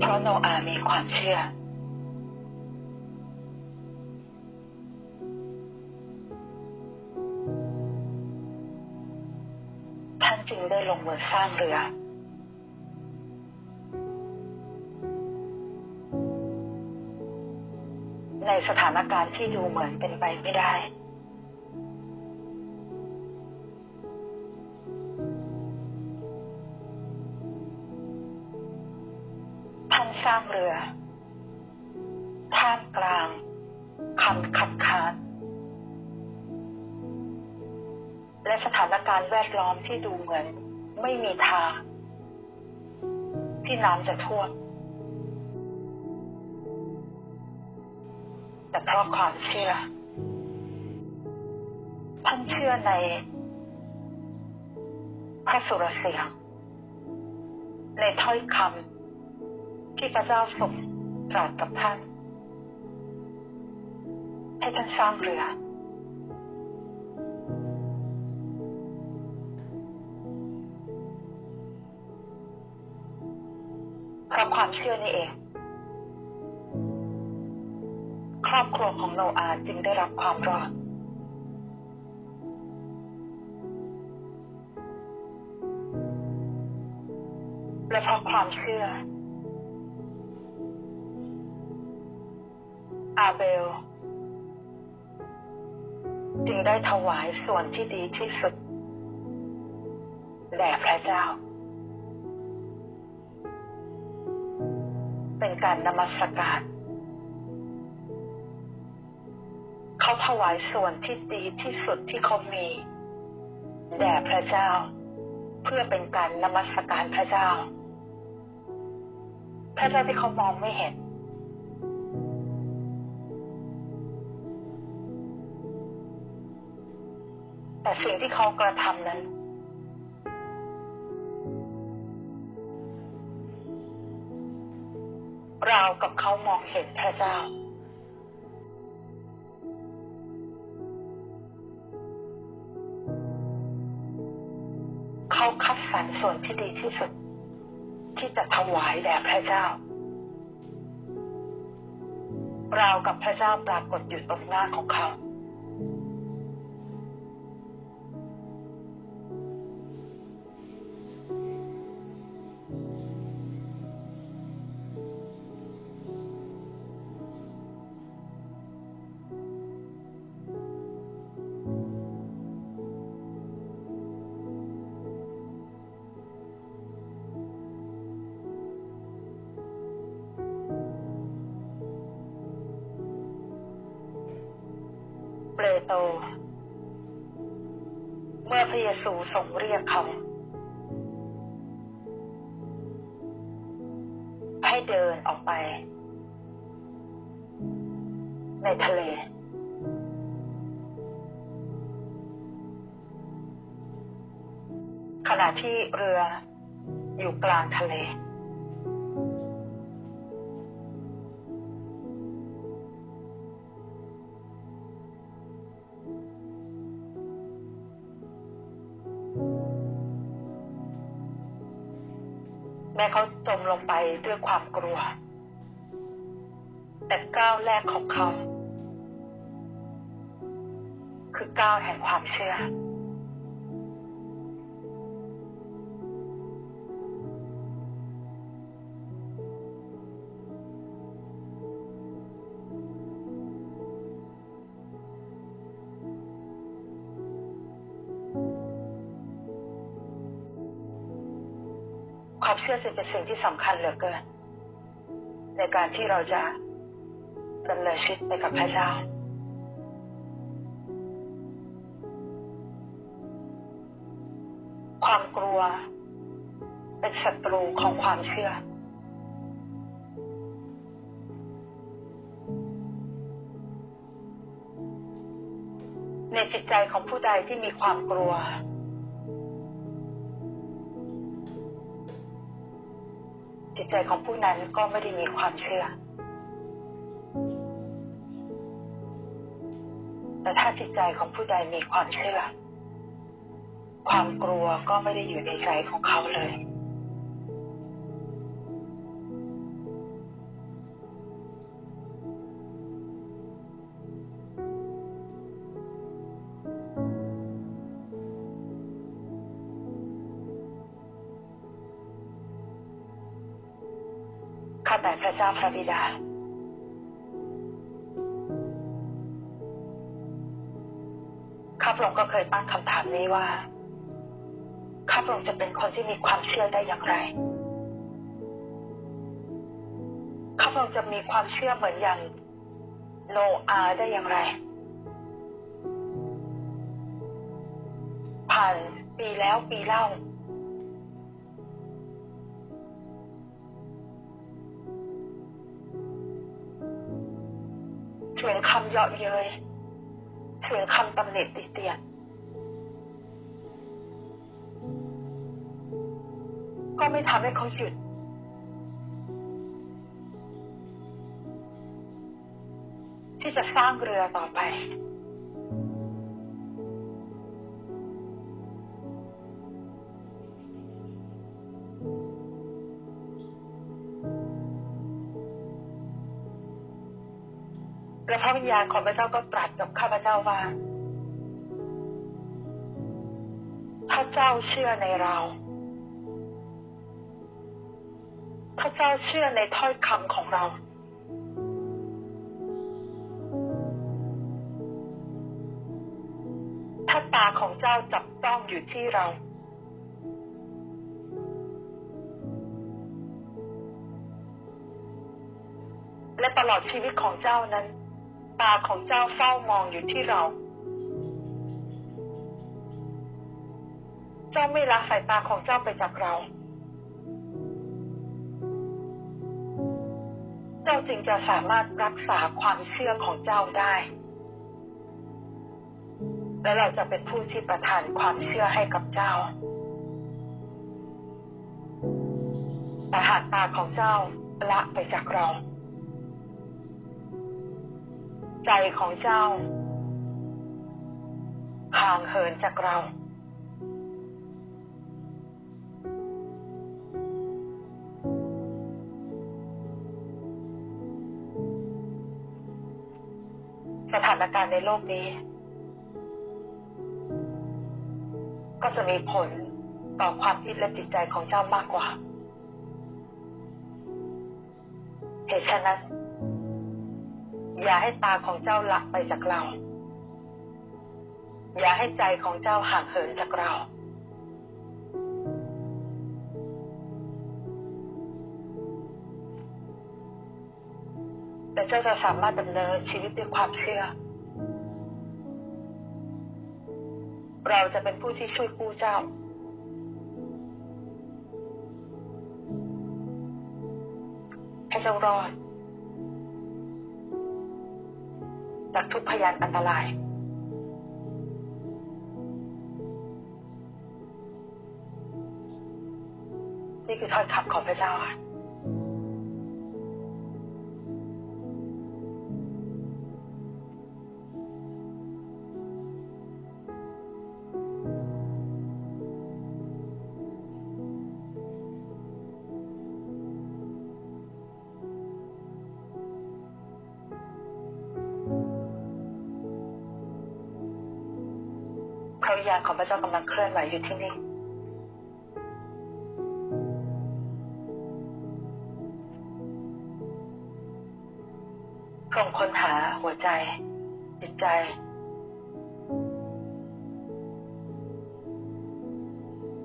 เพราะโนอามีความเชื่อ ท่านจึงได้ลงมือสร้างเรือ ในสถานการณ์ที่ดูเหมือนเป็นไปไม่ได้ สร้างเรือ ท่ามกลางคำขัดค้านและสถานการณ์แวดล้อมที่ดูเหมือนไม่มีทาง ที่น้ำจะท่วมแต่เพราะความเชื่อ ท่านเชื่อในพระสุรเสียง ในถ้อยคำ ที่พระเจ้าทรงตรัสกับท่าน ให้ท่านสร้างเรือ เพราะความเชื่อนี่เอง ครอบครัวของโนอาจึงได้รับความรอดและเพราะความเชื่อ เบล จึงได้ถวายส่วนที่ดีที่สุดแด่พระเจ้า เป็นการนมัสการ เขาถวายส่วนที่ดีที่สุดที่เขามีแด่พระเจ้า เพื่อเป็นการนมัสการพระเจ้า พระเจ้าที่เขามองไม่เห็น แต่สิ่งที่เขากระทำนั้น เรากับเขามองเห็นพระเจ้า เขาคัดสรรส่วนที่ดีที่สุด ที่จะถวายแด่พระเจ้า เรากับพระเจ้าปรากฏอยู่ตรงหน้าของเขา โต เมื่อพระเยซูทรงเรียกเขา ให้เดินออกไป ในทะเล ขณะที่เรืออยู่กลางทะเล ไปด้วยความกลัว แต่ก้าวแรกของเขา คือก้าวแห่งความเชื่อ เชื่อจึงเป็นสิ่งที่สำคัญเหลือเกิน ในการที่เราจะดำเนินชีวิตไปกับพระเจ้า ความกลัว เป็นศัตรูของความเชื่อ ในจิตใจของผู้ใดที่มีความกลัว จิตใจของผู้นั้นก็ไม่ได้มีความเชื่อ แต่ถ้าจิตใจของผู้ใดมีความเชื่อ ความกลัวก็ไม่ได้อยู่ในใจของเขาเลย ข้าแต่พระเจ้าพระบิดา ข้าพระองค์ก็เคยตั้งคำถามนี้ว่า ข้าพระองค์จะเป็นคนที่มีความเชื่อได้อย่างไร ข้าพระองค์จะมีความเชื่อเหมือนอย่างโนอาได้อย่างไร ผ่านปีแล้วปีเล่า เยงคำเยาะเย้ยถึงคำตำหนิติเตียน ก็ไม่ทำให้เขาหยุด ที่จะสร้างเรือต่อไป พระวิญญาณของพระเจ้าก็ตรัสกับข้าพเจ้าว่าถ้าเจ้าเชื่อในเราถ้าเจ้าเชื่อในถ้อยคำของเรา ถ้าตาของเจ้าจับต้องอยู่ที่เราและตลอดชีวิตของเจ้านั้น ตาของเจ้าเฝ้ามองอยู่ที่เรา เจ้าไม่ละสายตาของเจ้าไปจากเรา เจ้าจึงจะสามารถรักษาความเชื่อของเจ้าได้ และเราจะเป็นผู้ที่ประทานความเชื่อให้กับเจ้าแต่หากตาของเจ้าละไปจากเรา ใจของเจ้า ห่างเหินจากเรา สถานการณ์ในโลกนี้ ก็จะมีผลต่อความคิดและจิตใจของเจ้ามากกว่า เหตุฉะนั้น อย่าให้ตาของเจ้าละไปจากเรา อย่าให้ใจของเจ้าห่างเหินจากเราแต่เจ้าจะสามารถดำเนินชีวิตด้วยความเชื่อ เราจะเป็นผู้ที่ช่วยกู้เจ้าให้เจ้ารอด จากทุกพยานอันตราย นี่คือถ้อยคำของพระเจ้าค่ะ พระวิญญาณของพระเจ้ากำลังเคลื่อนไหวอยู่ที่นี่ พระองค์ค้นหาหัวใจ จิตใจ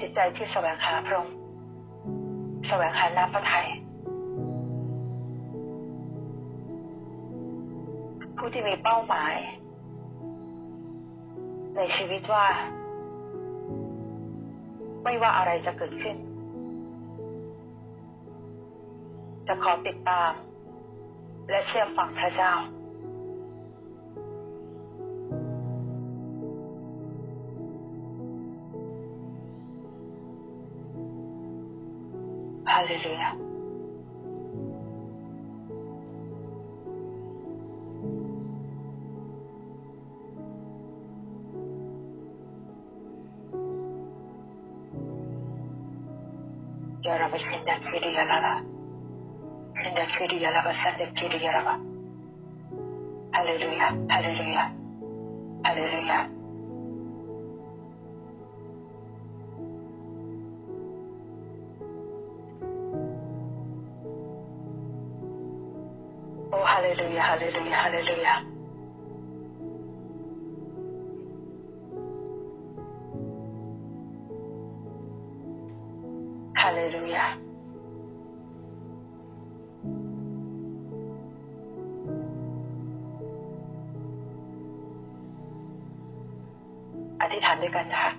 จิตใจที่แสวงหาพระองค์แสวงหาน้ำพระทัยผู้ที่มีเป้าหมาย ในชีวิตว่า ไม่ว่าอะไรจะเกิดขึ้น จะขอติดตาม และเชื่อฟังพระเจ้าฮาเล yaraba sinda kiri yaraba. Sinda kiri yaraba sanda kiri yaraba. Hallelujah. Hallelujah. Hallelujah. Oh, hallelujah, hallelujah, hallelujah. อธิษฐานด้วยกันนะคะ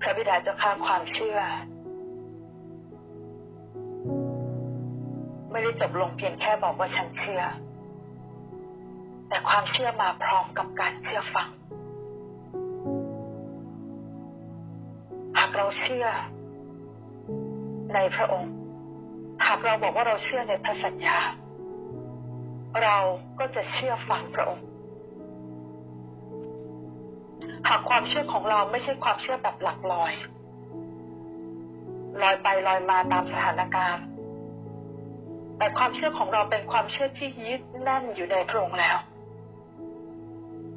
พระบิดาเจ้าข้าความเชื่อ ไม่ได้จบลงเพียงแค่บอกว่าฉันเชื่อ แต่ความเชื่อมาพร้อมกับการเชื่อฟัง หากเราเชื่อในพระองค์ หากเราบอกว่าเราเชื่อในพระสัญญา เราก็จะเชื่อฟังพระองค์ หากความเชื่อของเราไม่ใช่ความเชื่อแบบหลักลอย ลอยไปลอยมาตามสถานการณ์ แต่ความเชื่อของเราเป็นความเชื่อที่ยึดแน่นอยู่ในพระองค์แล้ว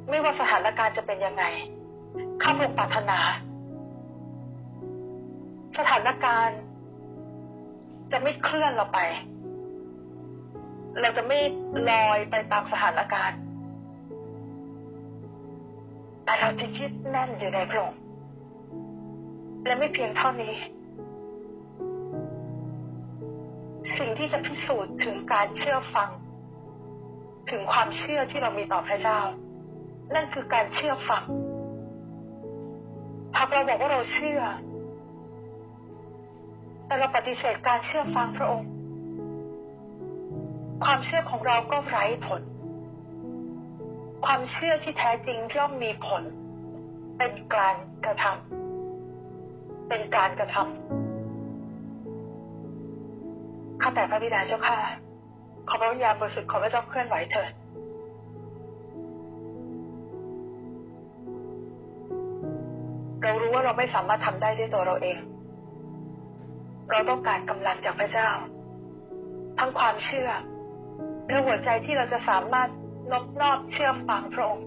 ไม่ว่าสถานการณ์จะเป็นยังไงข้าพระองค์ปรารถนา สถานการณ์ จะไม่เคลื่อนเราไป เราจะไม่ลอยไปตามสถานการณ์ แต่เราจะยึดแน่นอยู่ในพระองค์และไม่เพียงเท่านี้ สิ่งที่จะพิสูจน์ถึงการเชื่อฟัง ถึงความเชื่อที่เรามีต่อพระเจ้า นั่นคือการเชื่อฟังหากเราบอกว่าเราเชื่อ แต่เราปฏิเสธการเชื่อฟังพระองค์ ความเชื่อของเราก็ไร้ผล ความเชื่อที่แท้จริงย่อมมีผล เป็นการกระทำเป็นการกระทำข้าแต่พระบิดาเจ้าค่ะ ขอพระวิญญาณบริสุทธิ์ของพระเจ้าเคลื่อนไหวเถิดเรารู้ว่าเราไม่สามารถทำได้ด้วยตัวเราเอง เราต้องการกำลังจากพระเจ้า ทั้งความเชื่อ และหัวใจที่เราจะสามารถนบนอบเชื่อฟังพระองค์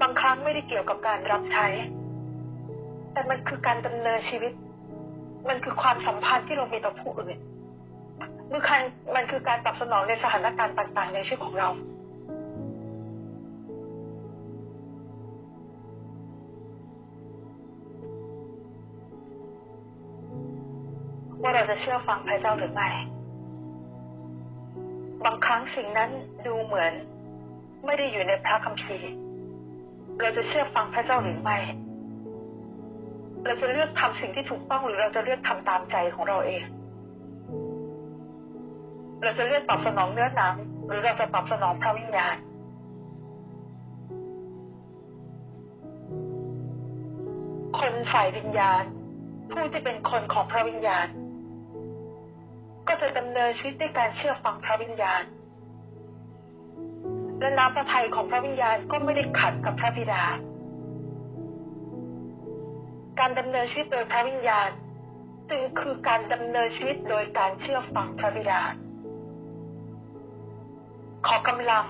บางครั้งไม่ได้เกี่ยวกับการรับใช้ แต่มันคือการดำเนินชีวิต มันคือความสัมพันธ์ที่เรามีต่อผู้อื่นมันคือมันคือการตอบสนองในสถานการณ์ต่าง ๆ ในชีวิตของเรา ว่าเราจะเชื่อฟังพระเจ้าหรือไม่ บางครั้งสิ่งนั้นดูเหมือน ไม่ได้อยู่ในพระคัมภีร์ เราจะเชื่อฟังพระเจ้าหรือไม่ เราจะเลือกทำสิ่งที่ถูกต้องหรือเราจะเลือกทำตามใจของเราเอง เราจะเลือกตอบสนองเนื้อหนัง หรือเราจะตอบสนองพระวิญญาณคนฝ่ายวิญญาณ ผู้ที่เป็นคนของพระวิญญาณ ก็จะดำเนินชีวิตด้วยการเชื่อฟังพระวิญญาณ และน้ำพระทัยของพระวิญญาณก็ไม่ได้ขัดกับพระบิดา การดำเนินชีวิตโดยพระวิญญาณจึงคือการดำเนินชีวิตโดยการเชื่อฟังพระบิดา ขอกำลัง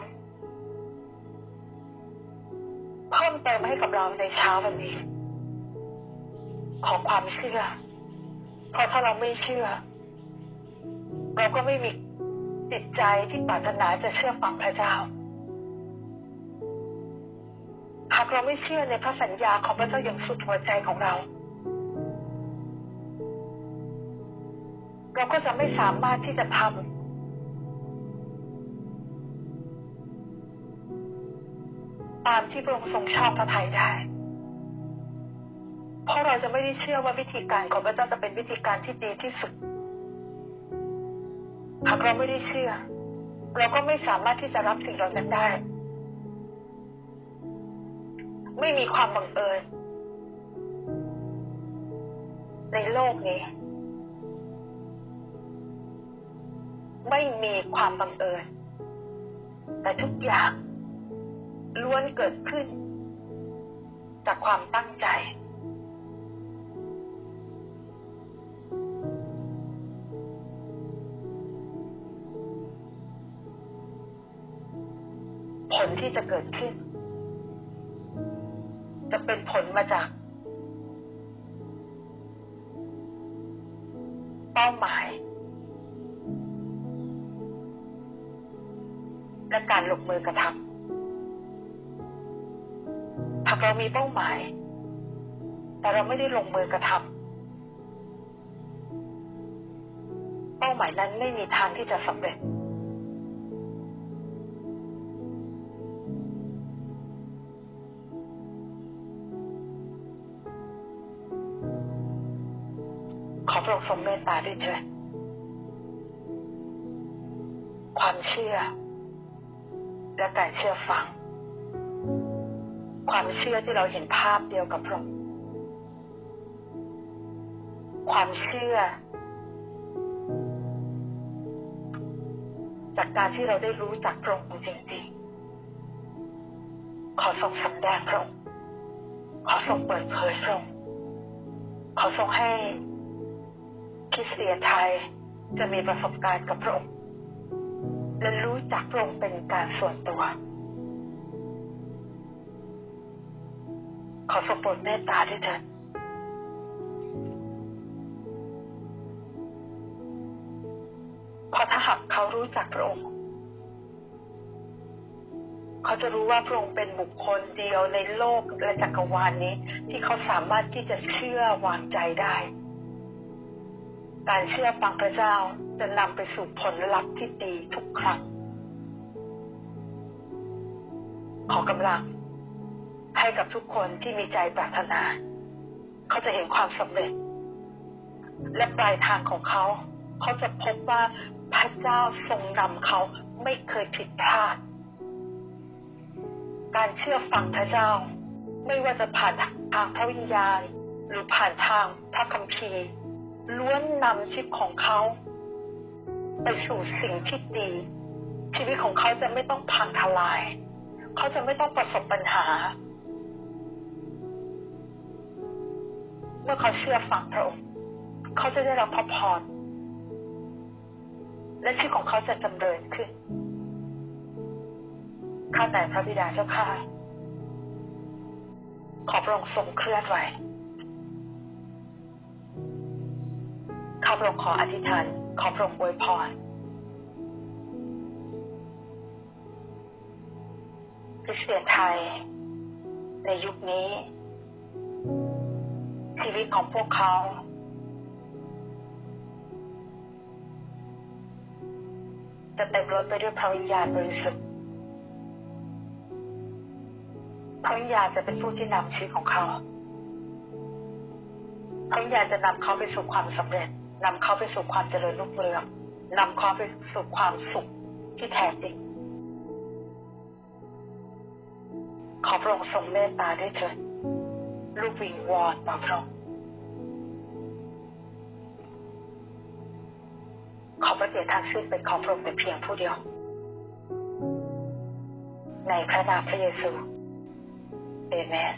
เพิ่มเติมให้กับเราในเช้าวันนี้ ขอความเชื่อ เพราะถ้าเราไม่เชื่อ เราก็ไม่มีจิตใจที่ปรารถนาจะเชื่อฟังพระเจ้า หากเราไม่เชื่อในพระสัญญาของพระเจ้าอย่างสุดหัวใจของเรา เราก็จะไม่สามารถที่จะทำตามที่พระองค์ทรงชอบพระทัยได้เพราะเราจะไม่ได้เชื่อว่าวิธีการของพระเจ้าจะเป็นวิธีการที่ดีที่สุด หากเราไม่ได้เชื่อ เราก็ไม่สามารถที่จะรับสิ่งเหล่านั้นได้ ไม่มีความบังเอิญ ในโลกนี้ ไม่มีความบังเอิญ แต่ทุกอย่างล้วนเกิดขึ้น จากความตั้งใจ ที่จะเกิดขึ้น จะเป็นผลมาจาก เป้าหมาย และการลงมือกระทำหากเรามีเป้าหมาย แต่เราไม่ได้ลงมือกระทำเป้าหมายนั้นไม่มีทางที่จะสำเร็จ ขอพระองค์ทรงเมตตาด้วยเถิดความเชื่อ และการเชื่อฟัง ความเชื่อที่เราเห็นภาพเดียวกับพระองค์ความเชื่อ จากการที่เราได้รู้จักพระองค์จริงๆ ขอทรงสำแดงพระองค์ขอทรงเปิดเผยพระองค์ขอทรงให้ คริสเตียนไทยจะมีประสบการณ์กับพระองค์ และรู้จักพระองค์เป็นการส่วนตัว ขอทรงโปรดเมตตาด้วยเถิดเพราะถ้าหากเขารู้จักพระองค์ เขาจะรู้ว่าพระองค์เป็นบุคคลเดียวในโลกและจักรวาลนี้ ที่เขาสามารถที่จะเชื่อวางใจได้ การเชื่อฟังพระเจ้าจะนำไปสู่ผลลัพธ์ที่ดีทุกครั้ง ขอกำลัง ให้กับทุกคนที่มีใจปรารถนา เขาจะเห็นความสำเร็จ และปลายทางของเขา เขาจะพบว่าพระเจ้าทรงนำเขาไม่เคยผิดพลาด การเชื่อฟังพระเจ้า ไม่ว่าจะผ่านทางพระวิญญาณ หรือผ่านทางพระคัมภีร์ ล้วนนำชีวิตของเขาไปสู่สิ่งที่ดี ชีวิตของเขาจะไม่ต้องพังทลาย เขาจะไม่ต้องประสบปัญหา เมื่อเขาเชื่อฟังพระองค์เขาจะได้รับพระพรและชีวิตของเขาจะจำเริญขึ้นข้าแต่พระบิดาเจ้าข้าขอพระองค์ทรงเคลื่อนไหว พระองค์ขออธิษฐาน ขอพระองค์อวยพรคริสเตียนไทย ในยุคนี้ ชีวิตของพวกเขา จะเต็มล้นไปด้วยพระวิญญาณบริสุทธิ์พระวิญญาณจะเป็นผู้ที่นำชีวิตของเขาพระวิญญาณจะนำเขาไปสู่ความสำเร็จ นำเขาไปสู่ความเจริญรุ่งเรืองนำเขาไปสู่ความสุขที่แท้จริง ขอพระองค์ทรงเมตตาด้วยเถิดลูกวิงวอนต่อพระองค์ขอพระเกียรติทางสิ้นเป็นของพระองค์แต่เพียงผู้เดียว ในพระนามพระเยซูเอเมน